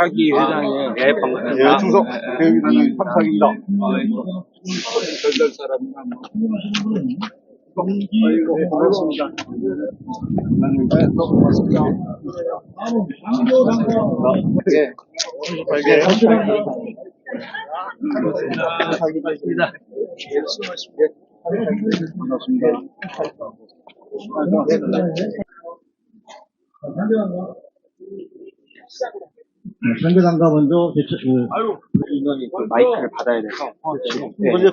차기 회장님. 예, 반갑습니다. 예, 충성 대회장님 삼탁입니다. 별별 사람이나 뭐. 아이고, 너무 고맙습니다. 예. 예. 예. 선교단가 먼저 대처, 그, 인원이 그 마이크를 받아야 돼서. 지금. 네. 먼저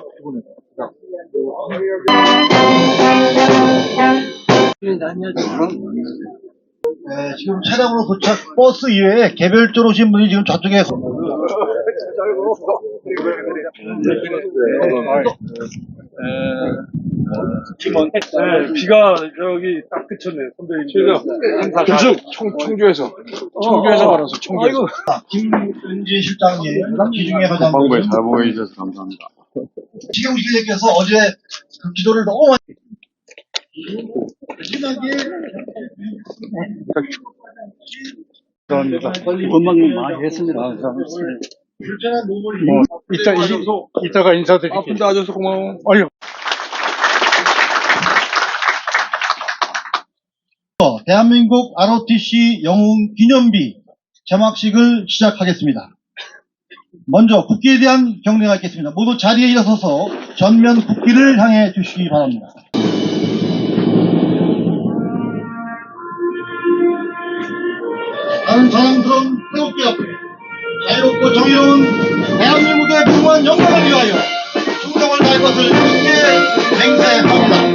네, 지금 차량으로 도착 버스 이외에 개별적으로 오신 분이 지금 저쪽에 팀원. 네, 비가 저기 딱 그쳤네요, 선배님. 지금 경주 청, 청주에서 청주에서 걸어서 청주에서. 김은진 실장님, 기중에 회장님, 방법에 잘 보여주셔서 감사합니다. 지경 실장께서 어제 그 기도를 너무 많이 감사합니다. 건방님 많이 했습니다. 불편한 몸을 이따, 이, 이따가 인사드릴게요. 아픈데 와줘서 고마워. 아유. 대한민국 ROTC 영웅 기념비 개막식을 시작하겠습니다. 먼저 국기에 대한 경례가 있겠습니다. 모두 자리에 일어서서 전면 국기를 향해 주시기 바랍니다. 나는 사랑스러운 태극기 앞에 자유롭고 정의로운 대한민국의 무궁한 영광을 위하여 충성을 다할 것을 굳게 맹세합니다.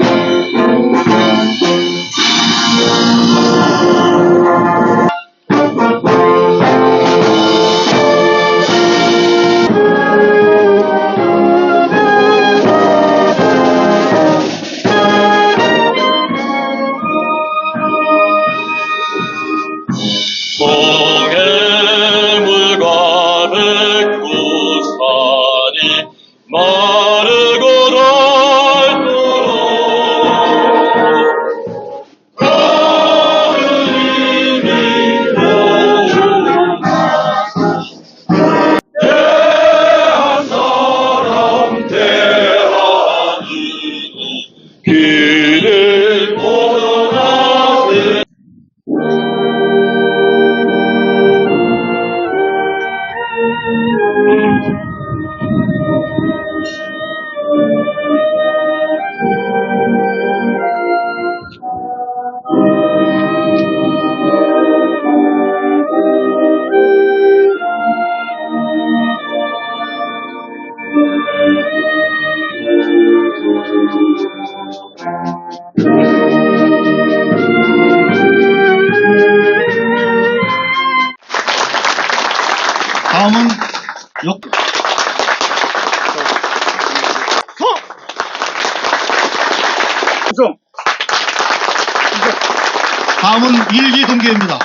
다음은 일기 동계입니다.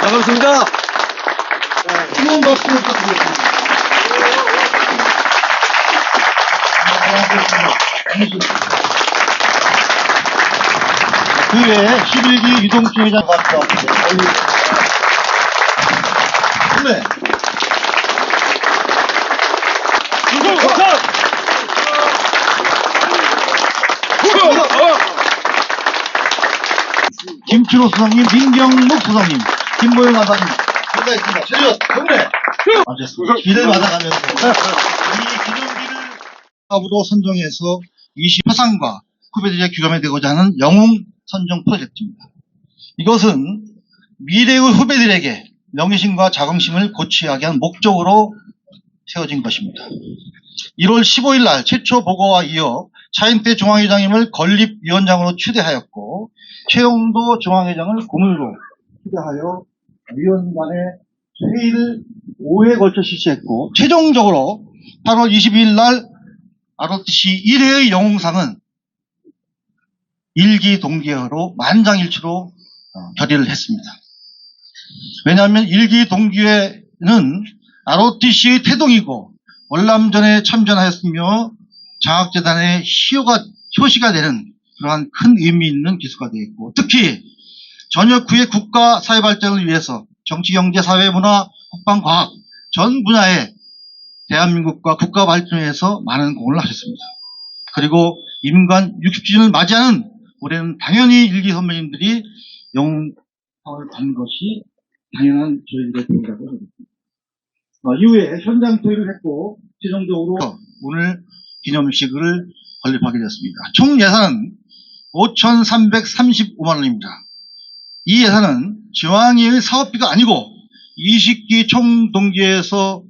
반갑습니다. 뜨거운 박수 부탁드리겠습니다. 그 외에 11기 유동주 회장 같습니다. 네. 충성 감사. 김치로 수석님, 민경묵 수석님, 김보영 제가 있습니다. 최리원, 경례! 맞았습니다. 비를 받아가면서 이 기념비를 사부로 선정해서 20 화상과 후배들의 귀감이 되고자 하는 영웅 선정 프로젝트입니다. 이것은 미래의 후배들에게 명예심과 자긍심을 고취하게 한 목적으로 세워진 것입니다. 1월 15일 날 최초 보고와 이어 차인태 중앙회장님을 건립위원장으로 추대하였고 최영도 중앙회장을 고문으로 추대하여 위원 간의 회의를 5회 걸쳐 실시했고 최종적으로 8월 22일 날 ROTC 1회의 영웅상은 일기 동기회로 만장일치로 어, 결의를 했습니다. 왜냐하면 일기 동기회는 ROTC의 태동이고 월남전에 참전하였으며 장학재단의 희호가, 효시가 되는 그러한 큰 의미 있는 기수가 되겠고 특히 전역 후의 국가 사회 발전을 위해서 정치, 경제, 사회, 문화, 국방, 과학 전 분야에 대한민국과 국가 발전에서 많은 공을 하셨습니다. 그리고 임관 60주년을 맞이하는 올해는 당연히 일기 선배님들이 영상을 받는 것이 당연한 저희들의 도리라고 생각합니다. 어, 이후에 현장 토의를 했고 최종적으로 오늘 기념식을 건립하게 되었습니다. 총 예산은 5,335만 원입니다. 이 예산은 지왕이의 사업비가 아니고 20기 총동기에서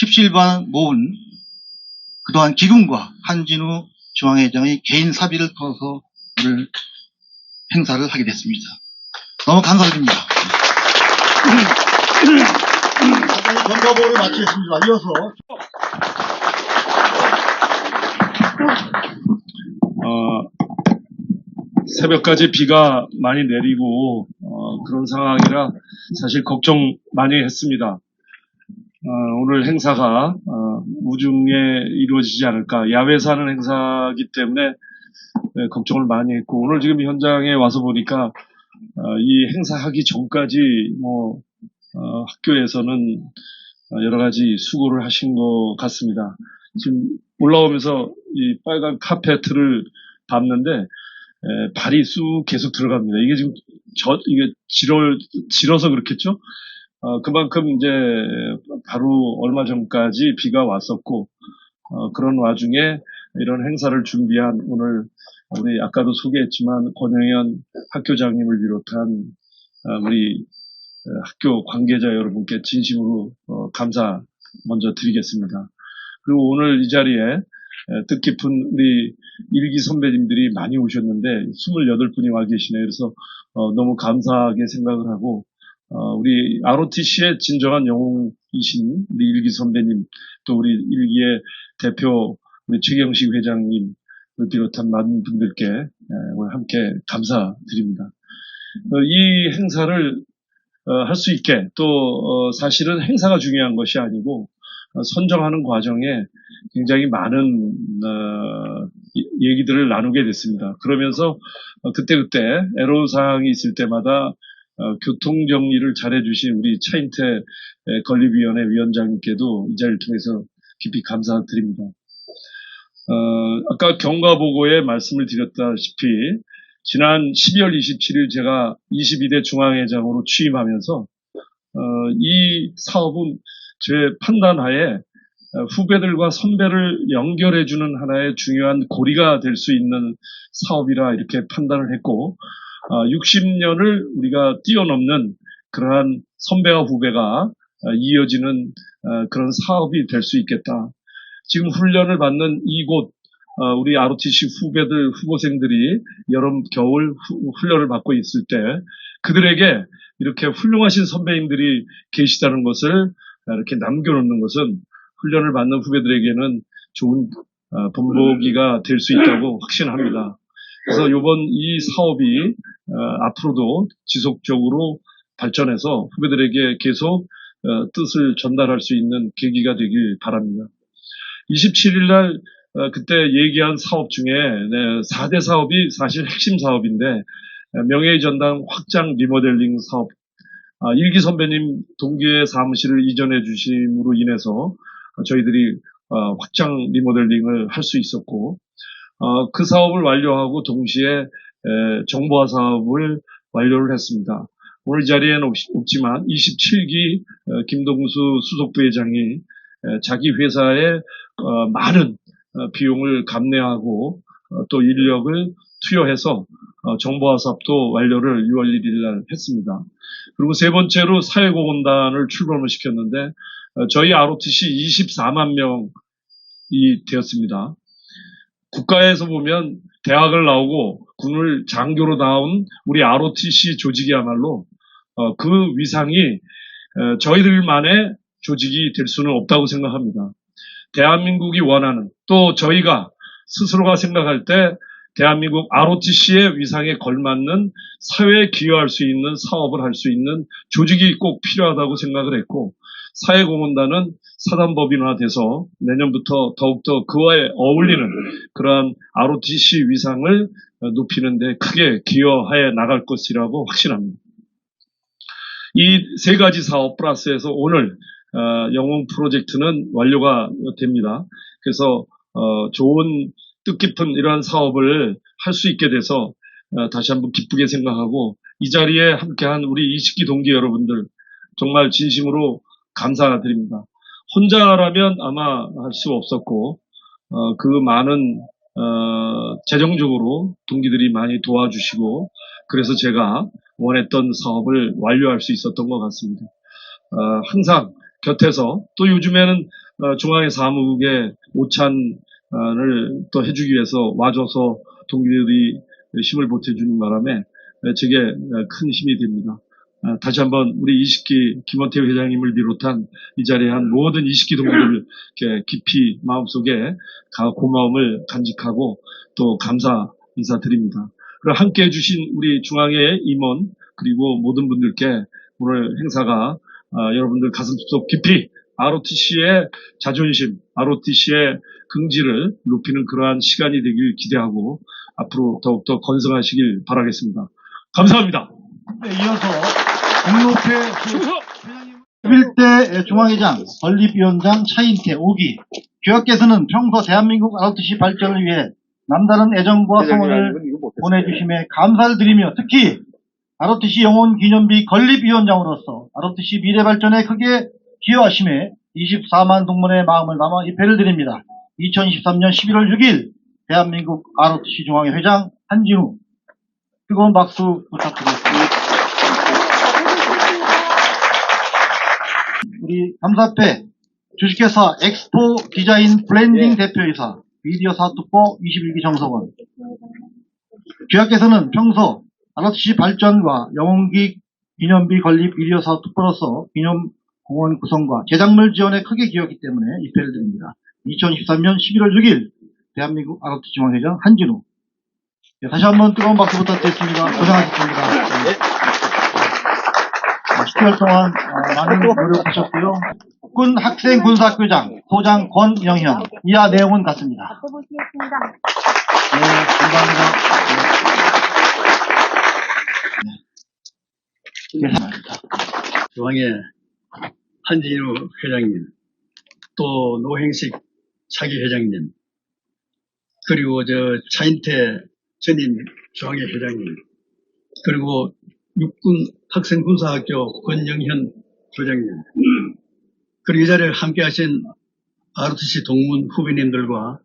17반 모은 그동안 기금과 한진우 중앙회장의 개인 사비를 통해서 오늘 행사를 하게 됐습니다. 너무 감사드립니다. 건가보를 마치겠습니다. 이어서 어, 새벽까지 비가 많이 내리고 어, 그런 상황이라 사실 걱정 많이 했습니다. 어, 오늘 행사가 어, 우중에 이루어지지 않을까 야외에서 하는 행사이기 때문에 네, 걱정을 많이 했고 오늘 지금 현장에 와서 보니까 어, 이 행사하기 전까지 뭐 어, 학교에서는 어, 여러 가지 수고를 하신 것 같습니다. 지금 올라오면서 이 빨간 카페트를 밟는데 에, 발이 쑥 계속 들어갑니다. 이게 지금 저 이게 지러 지러서 그렇겠죠? 어, 그만큼 이제 바로 얼마 전까지 비가 왔었고 어, 그런 와중에 이런 행사를 준비한 오늘 우리 아까도 소개했지만 권영현 학교장님을 비롯한 어, 우리 어, 학교 관계자 여러분께 진심으로 어, 감사 먼저 드리겠습니다. 그리고 오늘 이 자리에 에, 뜻깊은 우리 일기 선배님들이 많이 오셨는데 28분이 와 계시네요. 그래서 어, 너무 감사하게 생각을 하고 어, 우리 ROTC의 진정한 영웅이신 우리 일기 선배님 또 우리 일기의 대표 우리 최경식 회장님을 비롯한 많은 분들께 에, 오늘 함께 감사드립니다. 어, 이 행사를 할 수 있게 또 어, 사실은 행사가 중요한 것이 아니고 어, 선정하는 과정에 굉장히 많은 어, 이- 얘기들을 나누게 됐습니다. 그러면서 어, 그때그때 애로사항이 있을 때마다 어, 교통정리를 잘해주신 우리 차인태 에, 건립위원회 위원장님께도 이 자리를 통해서 깊이 감사드립니다. 어, 아까 경과보고에 말씀을 드렸다시피 지난 12월 27일 제가 22대 중앙회장으로 취임하면서 어, 이 사업은 제 판단하에 어, 후배들과 선배를 연결해주는 하나의 중요한 고리가 될 수 있는 사업이라 이렇게 판단을 했고, 60년을 우리가 뛰어넘는 그러한 선배와 후배가 어, 이어지는 어, 그런 사업이 될 수 있겠다. 지금 훈련을 받는 이곳, 어, 우리 ROTC 후배들, 후보생들이 여름, 겨울 후- 훈련을 받고 있을 때 그들에게 이렇게 훌륭하신 선배님들이 계시다는 것을 이렇게 남겨놓는 것은 훈련을 받는 후배들에게는 좋은 어, 본보기가 될 수 있다고 확신합니다. 그래서 이번 이 사업이 어, 앞으로도 지속적으로 발전해서 후배들에게 계속 어, 뜻을 전달할 수 있는 계기가 되길 바랍니다. 27일 날 어, 그때 얘기한 사업 중에 4대 사업이 사실 핵심 사업인데 어, 명예의 전당 확장 리모델링 사업 아, 일기 선배님 동기의 사무실을 이전해 주심으로 인해서 저희들이 어, 확장 리모델링을 할 수 있었고 어, 그 사업을 완료하고 동시에 에, 정보화 사업을 완료를 했습니다. 오늘 이 자리에는 없, 지만 27기 어, 김동수 수석부회장이 에, 자기 회사에 어, 많은 어, 비용을 감내하고 어, 또 인력을 투여해서 어, 정보화 사업도 완료를 6월 1일 날 했습니다. 그리고 세 번째로 사회공헌단을 출범을 시켰는데 어, 저희 ROTC 24만 명이 되었습니다. 국가에서 보면 대학을 나오고 군을 장교로 나온 우리 ROTC 조직이야말로 어, 그 위상이 어, 저희들만의 조직이 될 수는 없다고 생각합니다. 대한민국이 원하는 또 저희가 스스로가 생각할 때 대한민국 ROTC의 위상에 걸맞는 사회에 기여할 수 있는 사업을 할 수 있는 조직이 꼭 필요하다고 생각을 했고 사회공헌단은 사단법인화돼서 내년부터 더욱더 그와에 어울리는 그러한 ROTC 위상을 높이는 데 크게 기여하여 나갈 것이라고 확신합니다. 이 세 가지 사업 플러스에서 오늘 어, 영웅 프로젝트는 완료가 됩니다. 그래서 어, 좋은 뜻깊은 이러한 사업을 할 수 있게 돼서 어, 다시 한번 기쁘게 생각하고 이 자리에 함께한 우리 이식기 동기 여러분들 정말 진심으로 감사드립니다. 혼자라면 아마 할 수 없었고 어, 그 많은 어, 재정적으로 동기들이 많이 도와주시고 그래서 제가 원했던 사업을 완료할 수 있었던 것 같습니다. 어, 항상 곁에서 또 요즘에는 어, 중앙의 사무국의 오찬 을또 해주기 위해서 와줘서 동기들이 힘을 보태주는 바람에 에, 제게 에, 큰 힘이 됩니다. 아, 다시 한번 우리 이식기 김원태 회장님을 비롯한 이 자리에 한 모든 이식기 동료들 깊이 마음속에 가- 고마움을 간직하고 또 감사 인사드립니다. 그리고 함께 해주신 우리 중앙의 임원 그리고 모든 분들께 오늘 행사가 아, 여러분들 가슴 속 깊이 ROTC의 자존심, ROTC의 긍지를 높이는 그러한 시간이 되길 기대하고 앞으로 더욱더 건승하시길 바라겠습니다. 감사합니다. 네, 이어서 공로회 충성! 11대 중앙회장, 건립위원장 차인태 5기. 교역께서는 평소 대한민국 ROTC 발전을 위해 남다른 애정과 성원을 보내주심에 감사를 드리며 특히 ROTC 영혼 기념비 건립위원장으로서 ROTC 미래 발전에 크게 기여하심에 24만 동문의 마음을 담아 입회를 드립니다. 2023년 11월 6일 대한민국 ROTC 중앙회 회장 한진우 뜨거운 박수 부탁드리겠습니다. 우리 감사패 주식회사 엑스포 디자인 블렌딩 대표이사 미디어 사투포 21기 정성원 교약께서는 평소 ROTC 발전과 영웅기 기념비 건립 미디어 사투포로서 기념 공원 구성과 제작물 지원에 크게 기여했기 때문에 입회를 드립니다. 2023년 11월 6일 대한민국 ROTC 중앙회장 한진우 네, 다시 한번 뜨거운 박수 부탁드리겠습니다. 고생하셨습니다. 네. 10개월 동안 어, 많은 노력하셨고요. 군 학생 군사학교장 소장 권영현 이하 내용은 같습니다. 보시겠습니다. 네, 감사합니다. 네. 네. 네. 중앙의 한진우 회장님, 또 노행식 차기 회장님, 그리고 저 차인태 전임 중앙회 회장님, 그리고 육군 학생군사학교 권영현 소장님, 그리고 이 자리에 함께 하신 ROTC 동문 후배님들과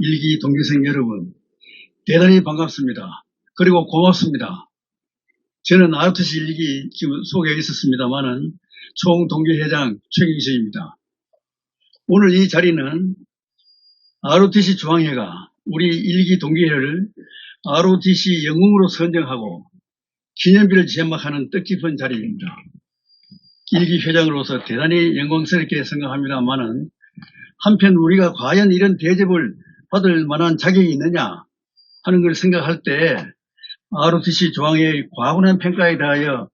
일기 동기생 여러분, 대단히 반갑습니다. 그리고 고맙습니다. 저는 ROTC 일기 지금 소개에 있었습니다만은 총 동기회장 최경식입니다. 오늘 이 자리는 ROTC 중앙회가 우리 일기 동기회를 ROTC 영웅으로 선정하고 기념비를 제막하는 뜻깊은 자리입니다. 일기 회장으로서 대단히 영광스럽게 생각합니다만은 한편 우리가 과연 이런 대접을 받을 만한 자격이 있느냐 하는 걸 생각할 때 ROTC 중앙회의 과분한 평가에 대하여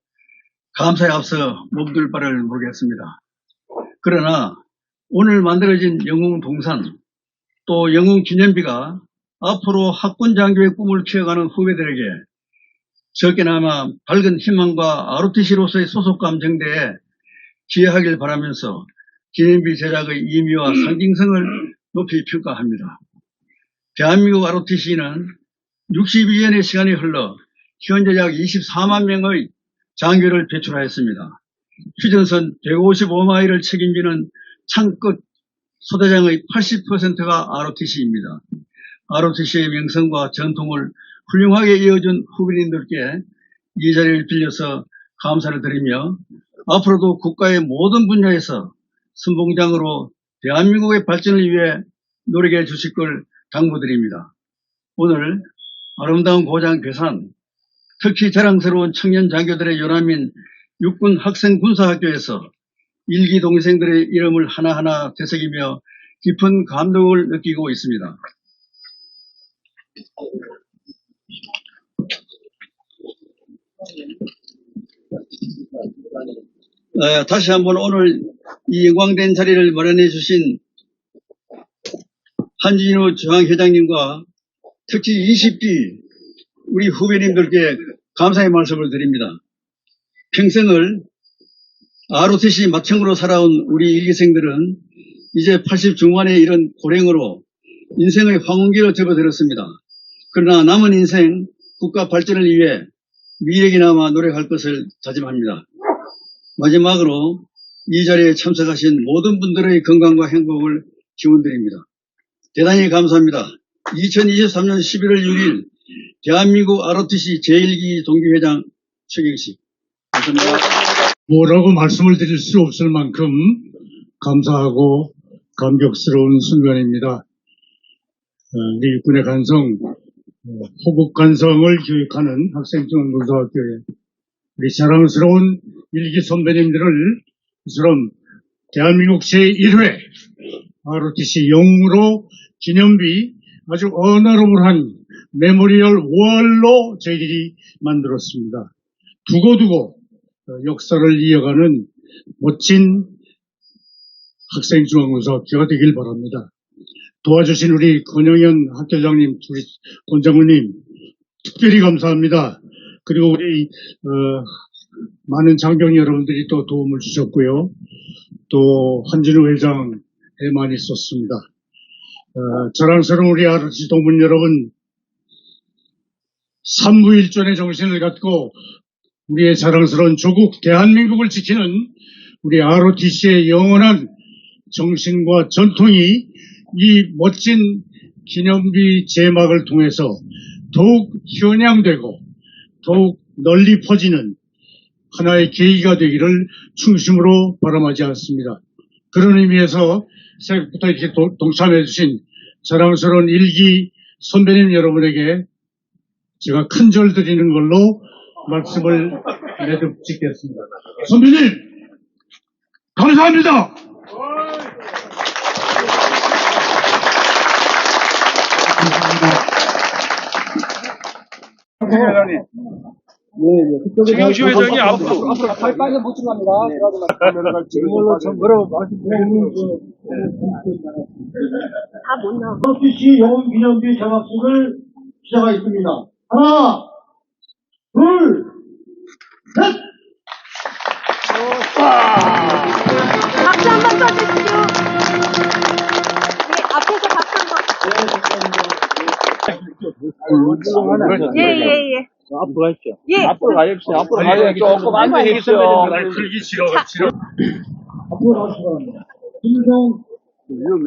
감사에 앞서 몸둘 바를 모르겠습니다. 그러나 오늘 만들어진 영웅 동산 또 영웅 기념비가 앞으로 학군 장교의 꿈을 키워가는 후배들에게 적게나마 밝은 희망과 ROTC로서의 소속감 정대에 기여하길 바라면서 기념비 제작의 의미와 상징성을 높이 평가합니다. 대한민국 ROTC는 62년의 시간이 흘러 현재 약 24만 명의 장교를 배출하였습니다. 휴전선 155마일을 책임지는 창끝 소대장의 80%가 ROTC입니다. ROTC의 명성과 전통을 훌륭하게 이어준 후배님들께 이 자리를 빌려서 감사를 드리며 앞으로도 국가의 모든 분야에서 선봉장으로 대한민국의 발전을 위해 노력해 주실 걸 당부드립니다. 오늘 아름다운 고장 괴산, 특히 자랑스러운 청년 장교들의 요람인 육군 학생 군사학교에서 일기 동생들의 이름을 하나하나 되새기며 깊은 감동을 느끼고 있습니다. 어, 다시 한번 오늘 이 영광된 자리를 마련해 주신 한진호 중앙회장님과 특히 20기 우리 후배님들께 감사의 말씀을 드립니다. 평생을 ROTC 맏형으로 살아온 우리 일기생들은 이제 80 중반에 이런 고령으로 인생의 황혼기로 접어들었습니다. 그러나 남은 인생 국가 발전을 위해 미래기나마 노력할 것을 다짐합니다. 마지막으로 이 자리에 참석하신 모든 분들의 건강과 행복을 기원드립니다. 대단히 감사합니다. 2023년 11월 6일 대한민국 ROTC 제1기 동기회장 최경식 감사합니다. 뭐라고 말씀을 드릴 수 없을 만큼 감사하고 감격스러운 순간입니다. 어, 우리 육군의 간성, 어, 호국 간성을 교육하는 학생중앙고등학교에 우리 자랑스러운 일기 선배님들을 이처럼 대한민국 제1회 ROTC 영웅으로 기념비 아주 어나러블한 메모리얼 월로 저희들이 만들었습니다. 두고두고 어, 역사를 이어가는 멋진 학생중앙고등학교가 되길 바랍니다. 도와주신 우리 권영현 학교장님, 우리 권장우님 특별히 감사합니다. 그리고 우리 어, 많은 장병 여러분들이 또 도움을 주셨고요. 또 한진우 회장에 많이 썼습니다. 어, 자랑스러운 우리 아르치 동문 여러분, 삼부일전의 정신을 갖고 우리의 자랑스러운 조국 대한민국을 지키는 우리 ROTC의 영원한 정신과 전통이 이 멋진 기념비 제막을 통해서 더욱 현양되고 더욱 널리 퍼지는 하나의 계기가 되기를 중심으로 바람하지 않습니다. 그런 의미에서 새벽부터 이렇게 도- 동참해 주신 자랑스러운 일기 선배님 여러분에게 제가 큰 절 드리는 걸로 말씀을 내듭 짓겠습니다. 선배님, 감사합니다! 최경시 회장이 앞으로 ROTC 영웅 기념비 장학식을 시작하겠습니다. 하나, 둘, 셋! 박수 한 번 쳐주시죠. 네, 앞에서 박수 한 번. 예, 예, 예. 앞으로 가십시오. 예. 앞으로 가십시오. 앞으로 가요. 조금 앉아 계십시오. 날 풀기 싫어, 싫어. 앞으로 바랍니다. 김성 여기는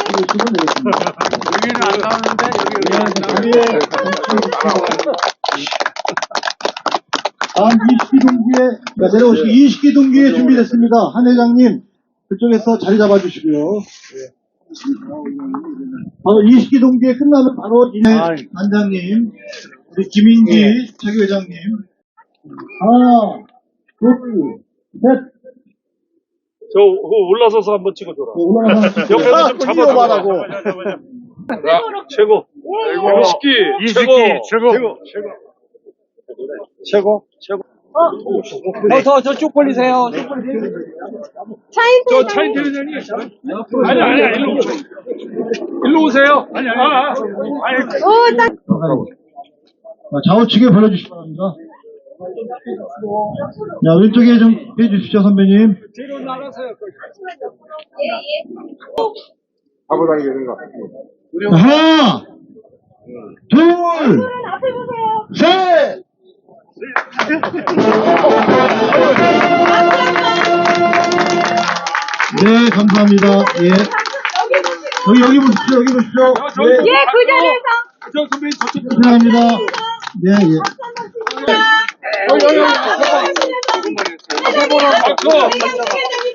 안 나오는데 여기 여기 안 우리의 다음 20기 동기에 자, 내려오시고 20기 동기에 준비됐습니다. 한 회장님 그쪽에서 자리 잡아주시고요. 바로 20기 동기에 끝나면 바로 이내 단장님, 우리 김인기 차기 회장님 하나, 둘, 셋. 저 그거 올라서서 한번 찍어줘라. 올라가서 옆에서 좀 잡아줘. 말하고. 최고. 20기 최고. 최고. 최고. 최고. 더, 더, 쭉 벌리세요. 쭉 벌리세요. 차인태 저 차인태 회장님. 아니 아니 아니 일로 오세요. 일로 오세요. 아니 아니. 아, 아. 아니 오, 딱. 자, 좌우측에 벌려주시기 바랍니다. 자, 왼쪽에 좀 해주십시오, 선배님. 자, 하나, 둘, 앞에 보세요. 셋! 네, 감사합니다. 예. 여기, 여기 보십시오, 여기 보십시오. 네, 예, 그 자리에서. 저 선배님 저쪽 감사합니다. 네, 예.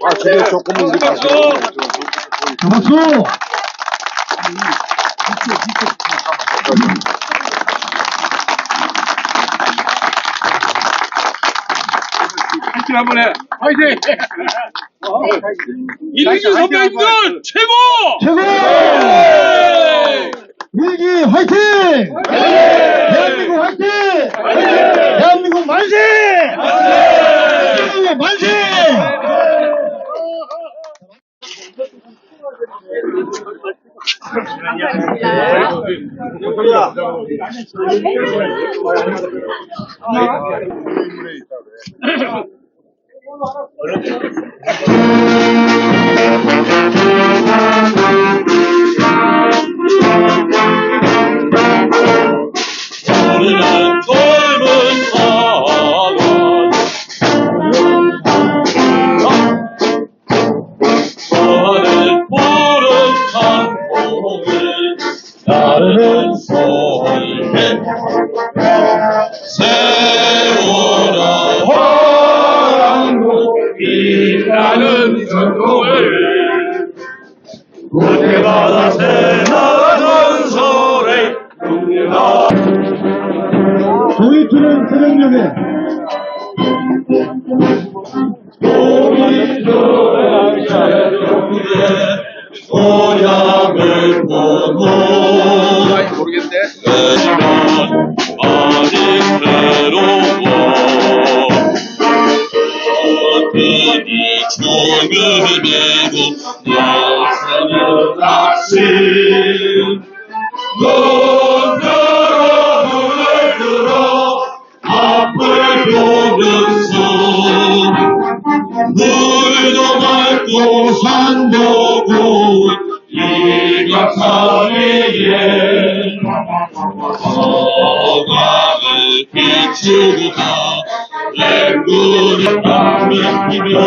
아, 저게 조금은 우리 박수. 자, 박수! 파이팅 한번 해. 파이팅. 일기 선배님들 최고. 최고! 일기 화이팅! 대한민국 화이팅! 대한민국 만세! 대한민국 만세! Hola, hola. 우리가 새나는 소리 우리가 저희 팀은 세령역에 고산도고 일각사리에. 서광을 비추다 렘구를 밤에 피며